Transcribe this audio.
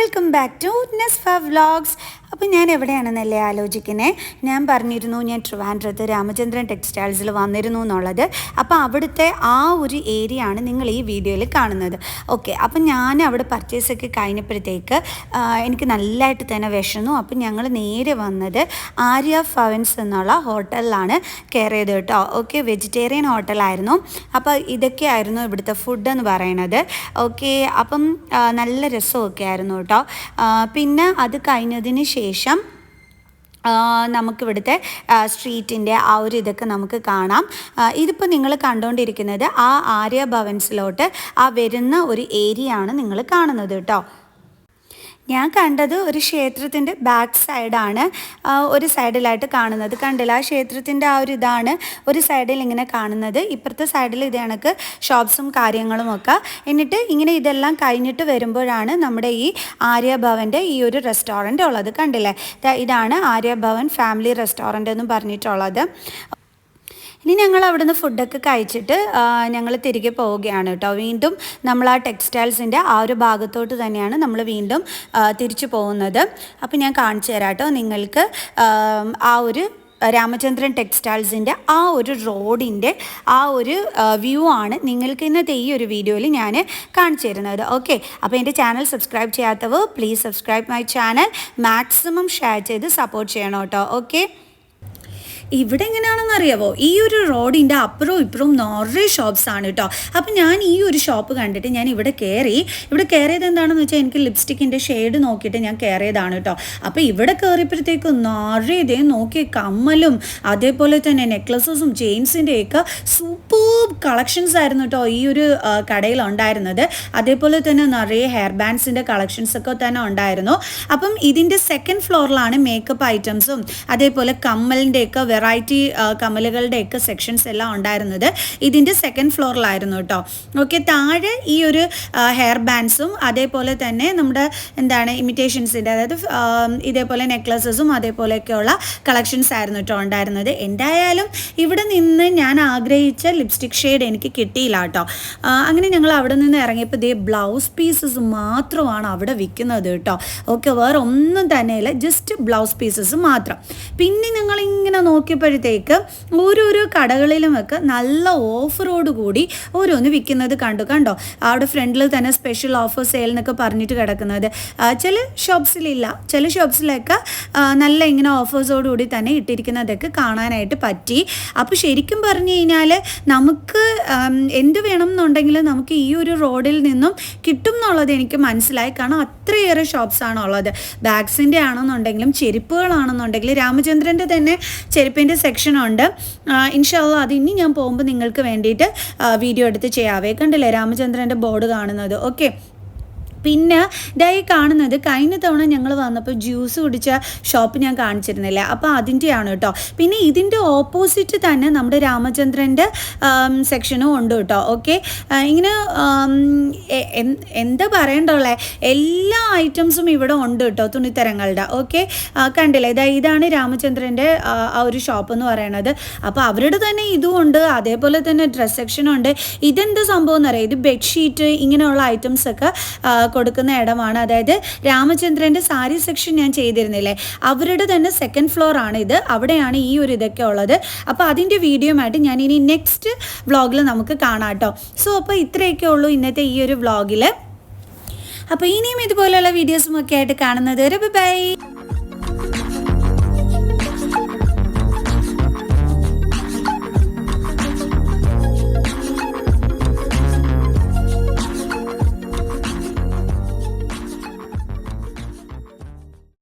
Welcome back to Nisfa Vlogs. അപ്പോൾ ഞാൻ എവിടെയാണെന്നല്ലേ ആലോചിക്കുന്നത് ഞാൻ പറഞ്ഞിരുന്നു ഞാൻ ട്രിവാൻഡ്രത്ത് രാമചന്ദ്രൻ ടെക്സ്റ്റൈൽസിൽ വന്നിരുന്നു എന്നുള്ളത്. അപ്പോൾ അവിടുത്തെ ആ ഒരു ഏരിയ ആണ് നിങ്ങൾ ഈ വീഡിയോയിൽ കാണുന്നത്. ഓക്കെ അപ്പം ഞാൻ അവിടെ പർച്ചേസൊക്കെ കഴിഞ്ഞപ്പോഴത്തേക്ക് എനിക്ക് നല്ലതായിട്ട് തന്നെ വിഷന്നു അപ്പം ഞങ്ങൾ നേരെ വന്നത് ആര്യ ഫവൻസ് എന്നുള്ള ഹോട്ടലിലാണ് കയറിയത് കേട്ടോ. ഓക്കെ വെജിറ്റേറിയൻ ഹോട്ടലായിരുന്നു. അപ്പോൾ ഇതൊക്കെയായിരുന്നു ഇവിടുത്തെ ഫുഡ് എന്ന് പറയുന്നത് ഓക്കെ അപ്പം നല്ല രസമൊക്കെ ആയിരുന്നു കേട്ടോ. പിന്നെ അത് കഴിഞ്ഞതിന് ശേഷം ആ, നമുക്കിവിടുത്തെ സ്ട്രീറ്റിന്റെ ആ ഒരു ഇതൊക്കെ നമുക്ക് കാണാം. ഇതിപ്പോൾ നിങ്ങൾ കണ്ടുകൊണ്ടിരിക്കുന്നത് ആ ആര്യ ഭവൻസിലോട്ട് ആ വരുന്ന ഒരു ഏരിയ ആണ് നിങ്ങൾ കാണുന്നത് കേട്ടോ ഞാൻ കണ്ടത് ഒരു ക്ഷേത്രത്തിന്റെ ബാക്ക് സൈഡാണ് ഒരു സൈഡിലായിട്ട് കാണുന്നത്. കണ്ടില്ല? ആ ക്ഷേത്രത്തിന്റെ ആ ഒരു ഇതാണ് ഒരു സൈഡിൽ ഇങ്ങനെ കാണുന്നത്. ഇപ്പുറത്തെ സൈഡിൽ ഇത് കണക്ക് ഷോപ്സും കാര്യങ്ങളും ഒക്കെ. എന്നിട്ട് ഇങ്ങനെ ഇതെല്ലാം കഴിഞ്ഞിട്ട് വരുമ്പോഴാണ് നമ്മുടെ ഈ ആര്യഭവന്റെ ഈ ഒരു റെസ്റ്റോറന്റ് ഉള്ളത്. കണ്ടില്ലേ? ഇതാണ് ആര്യഭവൻ ഫാമിലി റെസ്റ്റോറന്റ് എന്നും പറഞ്ഞിട്ടുള്ളത്. ഇനി ഞങ്ങൾ അവിടുന്ന് ഫുഡൊക്കെ കഴിച്ചിട്ട് ഞങ്ങൾ തിരികെ പോവുകയാണ് കേട്ടോ. വീണ്ടും നമ്മൾ ആ ടെക്സ്റ്റൈൽസിന്റെ ആ ഒരു ഭാഗത്തോട്ട് തന്നെയാണ് നമ്മൾ വീണ്ടും തിരിച്ചു പോകുന്നത്. അപ്പോൾ ഞാൻ കാണിച്ചു തരാം കേട്ടോ നിങ്ങൾക്ക് ആ, ആ ഒരു രാമചന്ദ്രൻ ടെക്സ്റ്റൈൽസിന്റെ ആ ഒരു റോഡിന്റെ ആ ഒരു വ്യൂ ആണ് നിങ്ങൾക്ക് ഇന്നത്തെ ഈ ഒരു വീഡിയോയിൽ ഞാൻ കാണിച്ചു തരുന്നത്. ഓക്കെ അപ്പോൾ എന്റെ ചാനൽ സബ്സ്ക്രൈബ് ചെയ്യാത്തവർ please subscribe my channel maximum share ചെയ്ത് സപ്പോർട്ട് ചെയ്യണം കേട്ടോ. ഓക്കെ ഇവിടെ എങ്ങനെയാണെന്ന് അറിയാവോ? ഈ ഒരു റോഡിന്റെ അപ്പുറവും ഇപ്പുറവും നിറയെ ഷോപ്സ് ആണ് കേട്ടോ. അപ്പം ഞാൻ ഈ ഒരു ഷോപ്പ് കണ്ടിട്ട് ഞാൻ ഇവിടെ കയറി ഇവിടെ കയറിയത് എന്താണെന്ന് വെച്ചാൽ എനിക്ക് ലിപ്സ്റ്റിക്കിന്റെ ഷെയ്ഡ് നോക്കിയിട്ട് ഞാൻ കയറിയതാണ് കേട്ടോ. അപ്പോൾ ഇവിടെ കയറിയപ്പോഴത്തേക്കും നിറയെ ഇതേ നോക്കിയ കമ്മലും അതേപോലെ തന്നെ നെക്ലസസും ചെയിൻസിന്റെയൊക്കെ സൂപ്പർ കളക്ഷൻസ് ആയിരുന്നു കേട്ടോ ഈ ഒരു കടയിൽ ഉണ്ടായിരുന്നത്. അതേപോലെ തന്നെ നിറയെ ഹെയർ ബാൻഡ്സിന്റെ കളക്ഷൻസ് ഒക്കെ തന്നെ ഉണ്ടായിരുന്നു. അപ്പം ഇതിന്റെ സെക്കൻഡ് ഫ്ലോറിലാണ് മേക്കപ്പ് ഐറ്റംസും അതേപോലെ കമ്മലിന്റെയൊക്കെ വെറൈറ്റി കമലുകളുടെയൊക്കെ സെക്ഷൻസ് എല്ലാം ഉണ്ടായിരുന്നത് ഇതിന്റെ സെക്കൻഡ് ഫ്ലോറിലായിരുന്നു കേട്ടോ. ഓക്കെ താഴെ ഈ ഒരു ഹെയർ ബാൻഡ്സും അതേപോലെ തന്നെ നമ്മുടെ എന്താണ് ഇമിറ്റേഷൻസിന്റെ അതായത് ഇതേപോലെ നെക്ലസസും അതേപോലെയൊക്കെയുള്ള കളക്ഷൻസ് ആയിരുന്നു കേട്ടോ ഉണ്ടായിരുന്നത്. എന്തായാലും ഇവിടെ നിന്ന് ഞാൻ ആഗ്രഹിച്ച ലിപ്സ്റ്റിക് ഷെയ്ഡ് എനിക്ക് കിട്ടിയില്ല കേട്ടോ. അങ്ങനെ ഞങ്ങൾ അവിടെ നിന്ന് ഇറങ്ങിയപ്പോൾ ഇതേ ബ്ലൗസ് പീസസ് മാത്രമാണ് അവിടെ വിൽക്കുന്നത് കേട്ടോ. ഓക്കെ വേറെ ഒന്നും തന്നെയില്ല ജസ്റ്റ് ബ്ലൗസ് പീസസ് മാത്രം. പിന്നെ നിങ്ങളിങ്ങനെ ഇങ്ങനെ നോക്കിയപ്പോഴത്തേക്ക് ഓരോരോ കടകളിലുമൊക്കെ നല്ല ഓഫറോട് കൂടി ഓരോന്ന് വിൽക്കുന്നത് കണ്ടു. കണ്ടോ? അവിടെ ഫ്രണ്ടിൽ തന്നെ സ്പെഷ്യൽ ഓഫർ സെയിൽ എന്നൊക്കെ പറഞ്ഞിട്ട് കിടക്കുന്നത്. ചില ഷോപ്സിലില്ല ചില ഷോപ്സിലൊക്കെ നല്ല ഇങ്ങനെ ഓഫേഴ്സോടുകൂടി തന്നെ ഇട്ടിരിക്കുന്നതൊക്കെ കാണാനായിട്ട് പറ്റി. അപ്പോൾ ശരിക്കും പറഞ്ഞു കഴിഞ്ഞാൽ നമുക്ക് എന്ത് വേണം എന്നുണ്ടെങ്കിൽ നമുക്ക് ഈ ഒരു റോഡിൽ നിന്നും കിട്ടും എന്നുള്ളത് എനിക്ക് മനസ്സിലായി. കാരണം അത്രയേറെ ഷോപ്സാണുള്ളത് ബാഗ്സിന്റെ ആണെന്നുണ്ടെങ്കിലും ചെരുപ്പുകളാണെന്നുണ്ടെങ്കിലും രാമചന്ദ്രന്റെ തന്നെ ചെരുപ്പിന്റെ സെക്ഷനുണ്ട് ഇൻഷാല്ല അത് ഇനി ഞാൻ പോകുമ്പോൾ നിങ്ങൾക്ക് വേണ്ടിയിട്ട് വീഡിയോ എടുത്ത് ചെയ്യാവേ. കണ്ടില്ലേ രാമചന്ദ്രന്റെ ബോർഡ് കാണുന്നത്. ഓക്കെ പിന്നെ ഡൈ കാണുന്നത് കഴിഞ്ഞ തവണ ഞങ്ങൾ വന്നപ്പോൾ ജ്യൂസ് കുടിച്ച ഷോപ്പ് ഞാൻ കാണിച്ചിരുന്നില്ല? അപ്പോൾ അതിന്റെയാണ് കേട്ടോ പിന്നെ ഇതിന്റെ ഓപ്പോസിറ്റ് തന്നെ നമ്മുടെ രാമചന്ദ്രന്റെ സെക്ഷനും ഉണ്ട് കേട്ടോ ഓക്കെ ഇങ്ങനെ എന്താ പറയണ്ടുള്ളേ എല്ലാ ഐറ്റംസും ഇവിടെ ഉണ്ട് കേട്ടോ തുണിത്തരങ്ങളുടെ. ഓക്കെ കണ്ടില്ലേ? ഇതാ ഇതാണ് രാമചന്ദ്രന്റെ ആ ഒരു ഷോപ്പ് എന്ന് പറയുന്നത് അപ്പോൾ അവരുടെ തന്നെ ഇതും ഉണ്ട്. അതേപോലെ തന്നെ ഡ്രസ് സെക്ഷനും ഉണ്ട്. ഇതെന്ത് സംഭവം എന്നറിയാം? ഇത് ബെഡ്ഷീറ്റ് ഇങ്ങനെയുള്ള ഐറ്റംസ് ഒക്കെ ആ, കൊടുക്കുന്ന ഇടമാണ്. അതായത് രാമചന്ദ്രന്റെ സാരി സെക്ഷൻ ഞാൻ ചെയ്തിരുന്നില്ലേ? അവരുടെ തന്നെ സെക്കൻഡ് ഫ്ലോർ ആണ് ഇത്. അവിടെയാണ് ഈ ഒരു ഇതൊക്കെ ഉള്ളത്. അപ്പോൾ അതിന്റെ വീഡിയോ ആയിട്ട് ഞാൻ ഇനി നെക്സ്റ്റ് വ്ളോഗിൽ നമുക്ക് കാണാം കേട്ടോ സോ അപ്പോൾ ഇത്രയൊക്കെ ഉള്ളൂ ഇന്നത്തെ ഈ ഒരു വ്ളോഗിൽ അപ്പോൾ ഇനിയും ഇതുപോലെയുള്ള വീഡിയോസും ഒക്കെ ആയിട്ട് കാണുന്നത് വരെ ബൈ